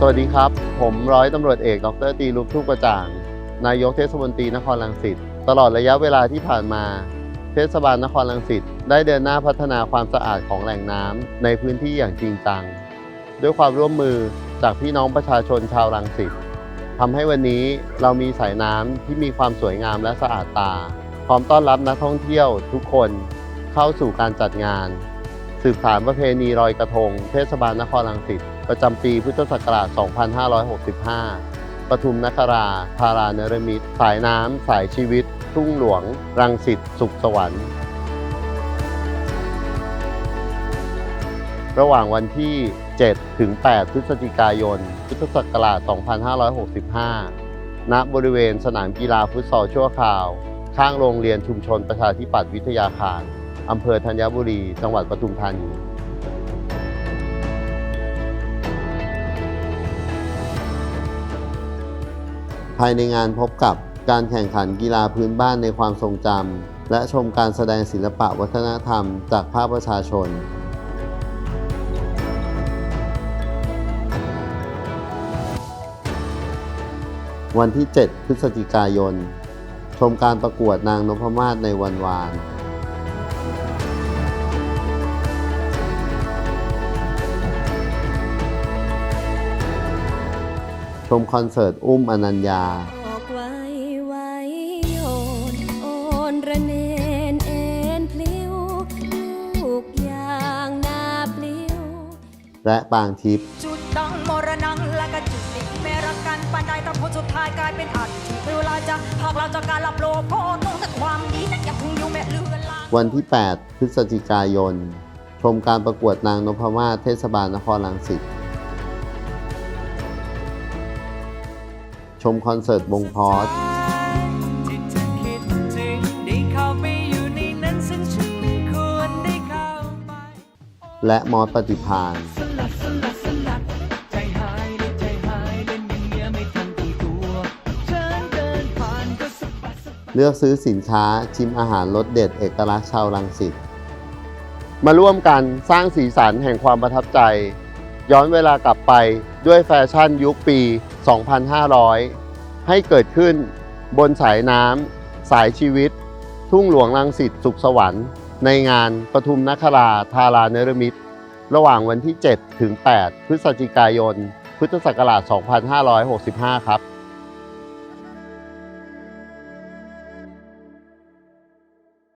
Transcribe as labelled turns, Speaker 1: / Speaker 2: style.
Speaker 1: สวัสดีครับ ผมร้อยตำรวจเอก ดรตีรุปทุกประจ่าง นายกเทศมนตรีนครรังสิต ตลอดระยะเวลาที่ผ่านมา เทศบาลนครรังสิตได้เดินหน้าพัฒนาความสะอาดของแหล่งน้ำในพื้นที่อย่างจริงจัง ด้วยความร่วมมือจากพี่น้องประชาชนชาวรังสิตทำให้วันนี้เรามีสายน้ำที่มีความสวยงามและสะอาดตา พร้อมต้อนรับนักท่องเที่ยวทุกคนเข้าสู่การจัดงาน สืบสานประเพณีลอยกระทง เทศบาลนครรังสิต ประจำปีพุทธศักราช 2565 ปทุมนคราธาราเนรมิตร สายน้ำ สายชีวิต ทุ่งหลวง รังสิต สุขสวรรค์ ระหว่างวันที่ 7 ถึง 8 พฤศจิกายน พุทธศักราช 2565 ณ บริเวณสนามกีฬาฟุตซอลชั่วคราว ข้างโรงเรียนชุมชนประชาธิปัตย์วิทยาคารอำเภอธัญบุรี จังหวัดปทุมธานี ภายในงานพบกับการแข่งขันกีฬาพื้นบ้านในความทรงจำและชมการแสดงศิลปะวัฒนธรรมจากภาคประชาชน วันที่ 7 พฤศจิกายน ชมการประกวดนางนพมาศในวันวาน มคอนเสิร์ตอุ้มอนัญญา
Speaker 2: ออกไว้ไว้โยนโอนระเนนเอ็นพลิ้วลูกยางนาปลิว
Speaker 1: และปางทิพย์
Speaker 3: จุดดังมรณงและก็จุดติดแม่รักกันปานใดแต่ผลสุดท้ายกลายเป็นอัดเวลาจะหากเราจะการรับโลภก็ต้องแต่ความดียังคงอยู่แม่เลือนลาง
Speaker 1: วันที่ 8 พฤศจิกายน ชมการประกวดนางนพมาศเทศบาลนครรังสิต ชมคอนเสิร์ตวงพอส
Speaker 4: ที่เธอคิดถึงได้เข้าไปอยู่ในนั้นซึ่งฉันไม่ควรได้เข้าไป
Speaker 1: และมอสปฏิพาน
Speaker 4: เล่นอย่างเงี้ยไม่ทันกี่ตัวฉันเดินผ่านก็สะบัดสะบัด
Speaker 1: เลือกซื้อสินค้าชิมอาหารรสเด็ดเอกลักษณ์ชาวรังสิตมาร่วมกันสร้างสีสันแห่งความประทับใจ ย้อนเวลากลับไปด้วยแฟชั่นยุคปี 2500 ให้เกิดขึ้นบนสายน้ำสายชีวิต ทุ่งหลวงลังสิตสุขสวรรค์ ในงานปทุมนคราธาราเนรมิตร ระหว่างวันที่ 7 ถึง 8 พฤศจิกายน พุทธศักราช 2565 ครับ